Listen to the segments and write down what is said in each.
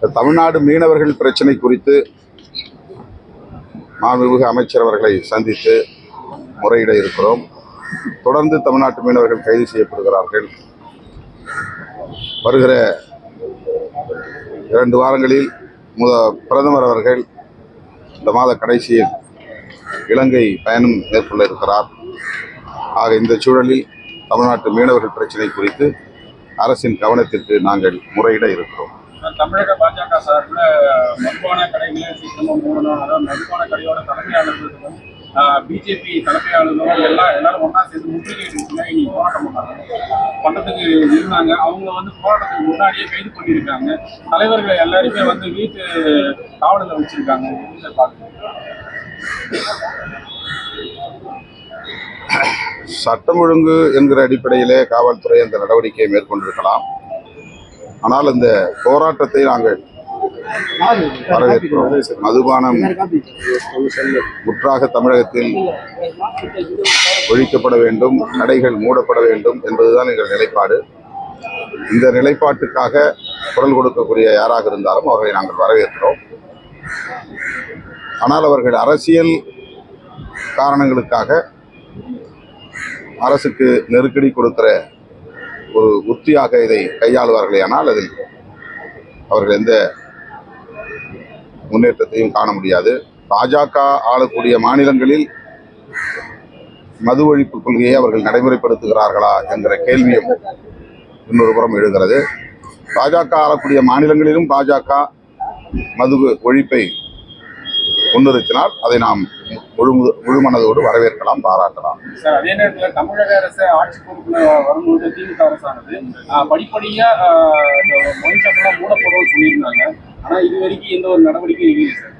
தமிழ்நாடு மீனவர்கள் பிரச்சனை குறித்து மாண்புமிகு அமைச்சர் அவர்களை சந்தித்து முறையிட இருக்கிறோம். தொடர்ந்து தமிழ்நாட்டு மீனவர்கள் கைது செய்யப்படுகிறார்கள். வருகிற இரண்டு வாரங்களில் முத பிரதமர் அவர்கள் இந்த மாத கடைசியில் இலங்கை பயணம் மேற்கொள்ள இருக்கிறார். ஆக இந்த சூழலில் தமிழ்நாட்டு மீனவர்கள் பிரச்சனை குறித்து அரசின் கவனத்திற்கு நாங்கள் முறையிட இருக்கிறோம். தமிழக பாஜக சார்பில் மதுபான கடைகளை சீக்கிரமாக மூடணும். அதாவது மதுபான கடையோட தலைமையாளர்களுக்கும் பிஜேபி தலைமையாளர்களும் எல்லாம் எல்லாரும் ஒன்றா சேர்ந்து முற்றுகையிட்டு இருக்குங்க. இனி போராட்டம் பண்ணாங்க பண்ணதுக்கு இருந்தாங்க. அவங்க வந்து போராட்டத்துக்கு முன்னாடியே கைது பண்ணியிருக்காங்க. தலைவர்கள் எல்லாருமே வந்து வீட்டு காவலில் வச்சிருக்காங்க. பார்த்து சட்டம் ஒழுங்கு என்கிற அடிப்படையிலே காவல்துறை அந்த நடவடிக்கையை மேற்கொண்டிருக்கலாம். ஆனால் இந்த போராட்டத்தை நாங்கள் வரவேற்கிறோம். மதுபானம் முற்றாக தமிழகத்தில் ஒழிக்கப்பட வேண்டும் கடைகள் மூடப்பட வேண்டும் என்பதுதான் எங்கள் நிலைப்பாடு. இந்த நிலைப்பாட்டுக்காக குரல் கொடுக்கக்கூடிய யாராக இருந்தாலும் அவர்களை நாங்கள் வரவேற்கிறோம். ஆனால் அவர்கள் அரசியல் காரணங்களுக்காக அரசுக்கு நெருக்கடி கொடுக்கிற ஒரு உத்தியாக இதை கையாளுவார்களே ஆனால் அதில் அவர்கள் எந்த முன்னேற்றத்தையும் காண முடியாது. பாஜக ஆளக்கூடிய மாநிலங்களில் மது ஒழிப்பு கொள்கையை அவர்கள் நடைமுறைப்படுத்துகிறார்களா என்கிற கேள்வியும் இன்னொரு புறம் எழுகிறது. பாஜக ஆளக்கூடிய மாநிலங்களிலும் பாஜக மது ஒழிப்பை முன்னிறுத்தினால் அதை நாம் முழு முழு மனதோடு வரவேற்கலாம் பாராட்டலாம். சார் அதே நேரத்தில் தமிழக அரசு ஆட்சி பொறுப்புல வரும்போது திமுக அரசானது ஆஹ், படிப்படியா ஆஹ், இந்த மொழி ஷாப்லாம் மூடப்படும்னு சொல்லியிருந்தாங்க. ஆனா இது வரைக்கும் எந்த ஒரு நடவடிக்கையும் இல்லையே சார்.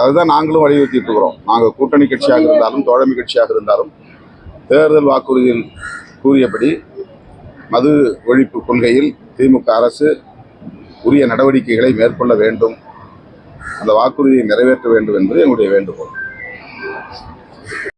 அதுதான் நாங்களும் வலியுறுத்திட்டு இருக்கிறோம். நாங்கள் கூட்டணி கட்சியாக இருந்தாலும் தோழமை கட்சியாக இருந்தாலும் தேர்தல் வாக்குறுதியில் கூறியபடி மது ஒழிப்பு கொள்கையில் திமுக அரசு உரிய நடவடிக்கைகளை மேற்கொள்ள வேண்டும். அந்த வாக்குறுதியை நிறைவேற்ற வேண்டும் என்பது எங்களுடைய வேண்டுகோள்.